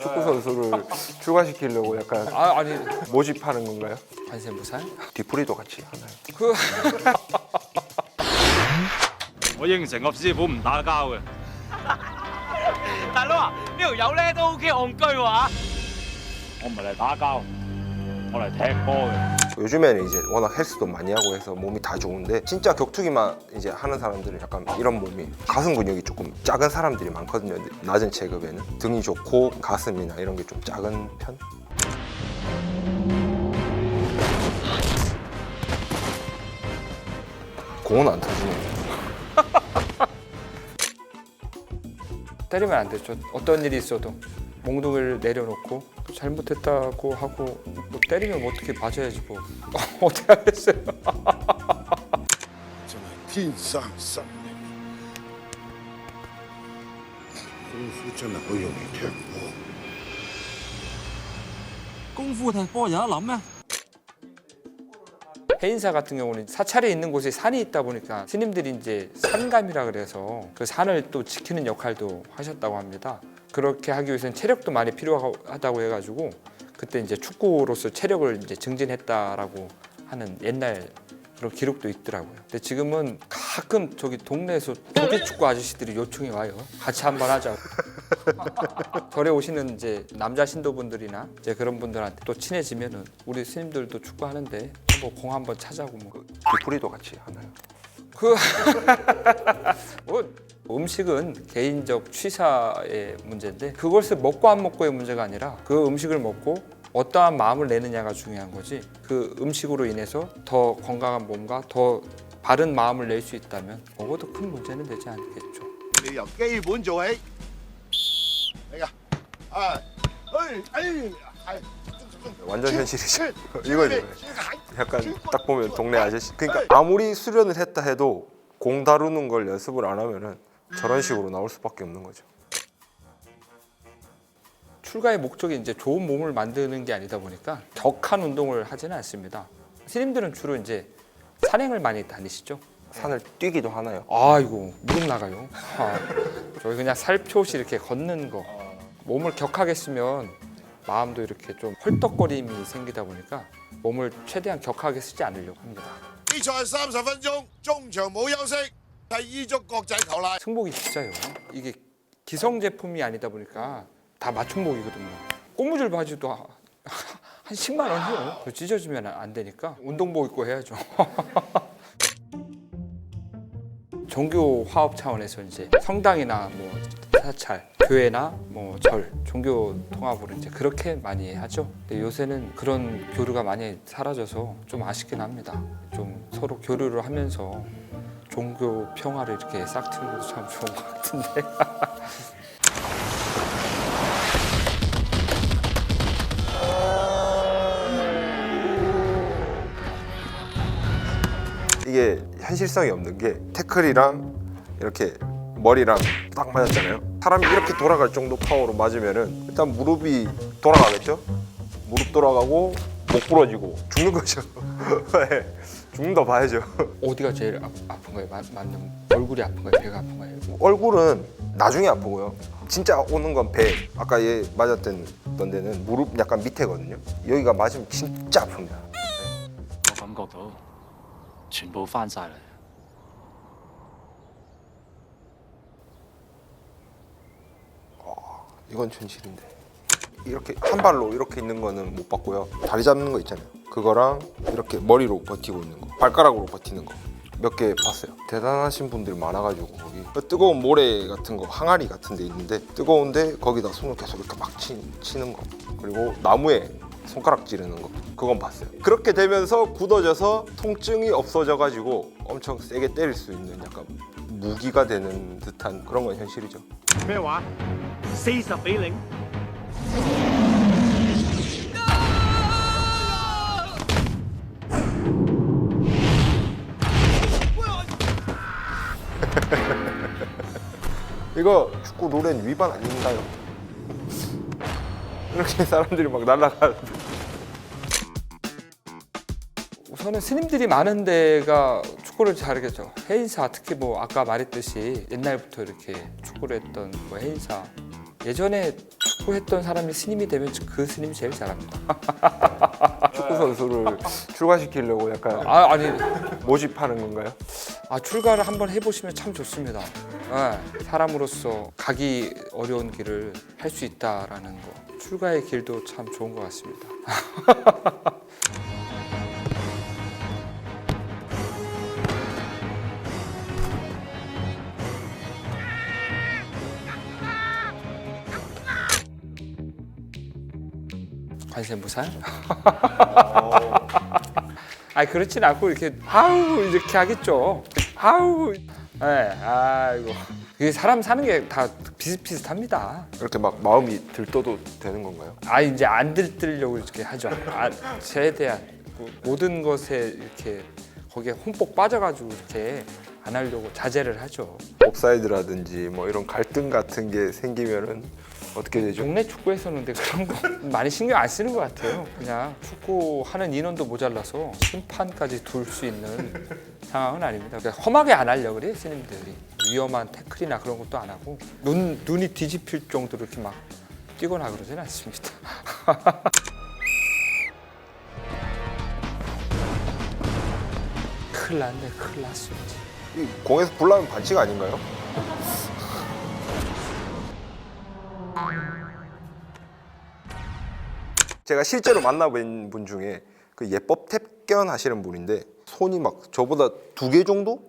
축구 선수를 출가시키려고 약간 아 아니 모집하는 건가요? 관세무살? 뒤풀이도 같이 하나요? 그 我應承我師傅唔打交嘅。大佬啊，呢條友咧都 OK 戇居喎我唔係嚟打交，我嚟踢波嘅。 요즘에는 이제 워낙 헬스도 많이 하고 해서 몸이 다 좋은데 진짜 격투기만 이제 하는 사람들은 약간 이런 몸이 가슴 근육이 조금 작은 사람들이 많거든요. 낮은 체급에는 등이 좋고 가슴이나 이런 게 좀 작은 편. 공은 안 터지네. 때리면 안 되죠. 어떤 일이 있어도 몽둥이를 내려놓고 잘못했다고 하고 뭐 때리면 뭐 어떻게 맞아야지 뭐 어떻게 하겠어요. 정말 긴상상네. 공수처나 허용이 됐고. 공부 다 뽀야 남매. 해인사 같은 경우는 사찰에 있는 곳에 산이 있다 보니까 스님들이 이제 산감이라 그래서 그 산을 또 지키는 역할도 하셨다고 합니다. 그렇게 하기 위해서는 체력도 많이 필요하다고 해가지고 그때 이제 축구로서 체력을 이제 증진했다라고 하는 옛날 그런 기록도 있더라고요. 근데 지금은 가끔 저기 동네에서 조기 축구 아저씨들이 요청이 와요. 같이 한번 하자고. 절에 오시는 이제 남자 신도분들이나 이제 그런 분들한테 또 친해지면은 우리 스님들도 축구하는데 뭐공 한번 찾아고 뭐. 뒤풀이도 같이 하나요? 그 뭐, 음식은 개인적 취사의 문제인데 그것을 먹고 안 먹고의 문제가 아니라 그 음식을 먹고 어떠한 마음을 내느냐가 중요한 거지 그 음식으로 인해서 더 건강한 몸과 더 바른 마음을 낼 수 있다면 먹어도 큰 문제는 되지 않겠죠 게임 뭔 좋아해? 내가 아, 어이, 아이, 아이. 완전 현실이죠. 이거 약간 딱 보면 동네 아저씨. 그러니까 아무리 수련을 했다 해도 공 다루는 걸 연습을 안 하면은 저런 식으로 나올 수밖에 없는 거죠. 출가의 목적이 이제 좋은 몸을 만드는 게 아니다 보니까 격한 운동을 하지는 않습니다. 스님들은 주로 이제 산행을 많이 다니시죠. 산을 뛰기도 하나요? 아이고 무릎 나가요. 아, 저희 그냥 살펴시 이렇게 걷는 거. 몸을 격하게 쓰면 마음도 이렇게 좀 헐떡거림이 생기다 보니까 몸을 최대한 격하게 쓰지 않으려고 합니다. 比賽三十分鐘，中場冇休息， 자, 이적 꺽자의 더라. 승복이 진짜요. 이게 기성 제품이 아니다 보니까 다 맞춤복이거든요. 꼬무줄 바지도 한 10만 원이요. 그거 찢어지면 안 되니까 운동복 입고 해야죠. 종교 화업 차원에서 이제 성당이나 뭐 사찰, 교회나 뭐 절, 종교 통합으로 이제 그렇게 많이 하죠. 근데 요새는 그런 교류가 많이 사라져서 좀 아쉽긴 합니다. 좀 서로 교류를 하면서 종교 평화를 이렇게 싹 트는 것도 참 좋은 것 같은데. 이게 현실성이 없는 게 태클이랑 이렇게 머리랑 딱 맞았잖아요. 사람이 이렇게 돌아갈 정도 파워로 맞으면은 일단 무릎이 돌아가겠죠. 무릎 돌아가고 목 부러지고 죽는 거죠. 네, 죽는다 봐야죠. 어디가 제일 아, 아픈 거예요? 맞, 맞는 얼굴이 아픈 거예요? 배가 아픈 거예요? 얼굴은 나중에 아프고요. 진짜 오는 건 배. 아까 얘 맞았던 데는 무릎 약간 밑에거든요. 여기가 맞으면 진짜 아픕니다. 我感覺到全部翻晒嚟。 이건 현실인데. 이렇게 한 발로 이렇게 있는 거는 못 봤고요. 다리 잡는 거 있잖아요. 그거랑 이렇게 머리로 버티고 있는 거, 발가락으로 버티는 거. 몇 개 봤어요. 대단하신 분들 많아가지고 거기. 그 뜨거운 모래 같은 거 항아리 같은 데 있는데 뜨거운데 거기다 손을 계속 이렇게 막 치, 치는 거. 그리고 나무에 손가락 찌르는 거. 그건 봤어요. 그렇게 되면서 굳어져서 통증이 없어져 가지고 엄청 세게 때릴 수 있는 약간 무기가 되는 듯한 그런 건 현실이죠. 매와 Seize the feeling. 이거 축구 룰엔 위반 아닌가요? 이렇게 사람들이 막 날아가는데 우선은 스님들이 많은 데가 축구를 잘하겠죠. 해인사 특히 뭐 아까 말했듯이 옛날부터 이렇게 축구를 했던 뭐 해인사 예전에 출소했던 사람이 스님이 되면 그 스님이 제일 잘합니다. 축구 선수를 출가시키려고 약간 아 아니 모집하는 건가요? 아 출가를 한번 해보시면 참 좋습니다. 예, 사람으로서 가기 어려운 길을 할 수 있다라는 거. 출가의 길도 참 좋은 것 같습니다. 관세무살? 아 그렇진 않고 이렇게 아우 이렇게 하겠죠. 아우, 예, 아이고 이게 사람 사는 게 다 비슷비슷합니다. 이렇게 막 마음이 들떠도 되는 건가요? 아 이제 안 들뜨려고 이렇게 하죠. 아, 최대한 뭐 모든 것에 이렇게 거기에 흠뻑 빠져가지고 이렇게 안 하려고 자제를 하죠. 옵사이드라든지 뭐 이런 갈등 같은 게 생기면은 어떻게 되죠? 동네 축구에서는 근데 그런 거 많이 신경 안 쓰는 것 같아요. 그냥 축구 하는 인원도 모자라서 심판까지 둘 수 있는 상황은 아닙니다. 그러니까 험하게 안 하려 그래 스님들이 위험한 태클이나 그런 것도 안 하고 눈 눈이 뒤집힐 정도로 이렇게 막 뛰거나 그러지는 않습니다. 큰일 났네, 큰일 났습니다. 이 공에서 불나면 반칙 아닌가요? 제가 실제로 만나본 분 중에 그 예법 탭견 하시는 분인데 손이 막 저보다 두 개 정도?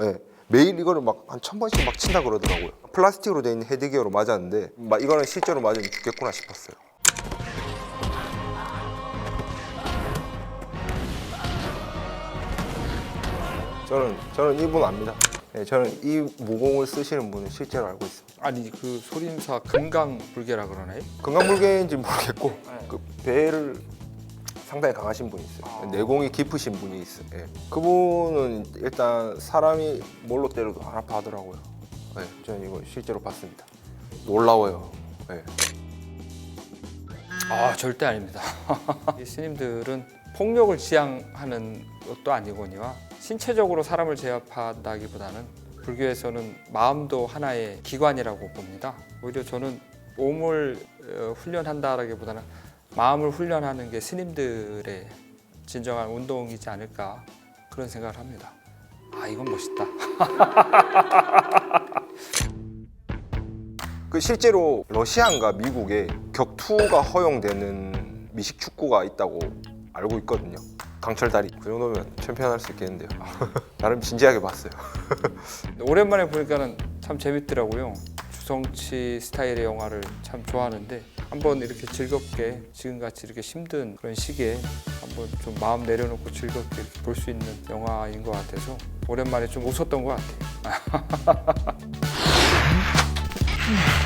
예. 매일 이거를 막 한 천 번씩 막 친다 그러더라고요. 플라스틱으로 돼 있는 헤드기어로 맞았는데 막 이거는 실제로 맞으면 죽겠구나 싶었어요. 저는 저는 이분 압니다. 예, 저는 이 무공을 쓰시는 분은 실제로 알고 있습니다. 아니 그 소림사 금강불개라 그러나요? 건강불개인지 모르겠고 그 배를 상당히 강하신 분이 있어요. 내공이 깊으신 분이 있어요. 예. 그분은 일단 사람이 뭘로 때려도 안 아파하더라고요. 예, 저는 이거 실제로 봤습니다. 놀라워요. 예. 아 절대 아닙니다. 이 스님들은 폭력을 지향하는 것도 아니거니와 신체적으로 사람을 제압한다기보다는 불교에서는 마음도 하나의 기관이라고 봅니다. 오히려 저는 몸을 어, 훈련한다라기보다는 마음을 훈련하는 게 스님들의 진정한 운동이지 않을까 그런 생각을 합니다. 아 이건 멋있다. 그 실제로 러시아인가 미국에 격투가 허용되는 미식 축구가 있다고 알고 있거든요. 강철 다리 그 정도면 챔피언 할 수 있겠는데요. 나름 진지하게 봤어요. 오랜만에 보니까는 참 재밌더라고요. 주성치 스타일의 영화를 참 좋아하는데 한번 이렇게 즐겁게 지금같이 이렇게 힘든 그런 시기에 한번 좀 마음 내려놓고 즐겁게 볼 수 있는 영화인 것 같아서 오랜만에 좀 웃었던 것 같아요.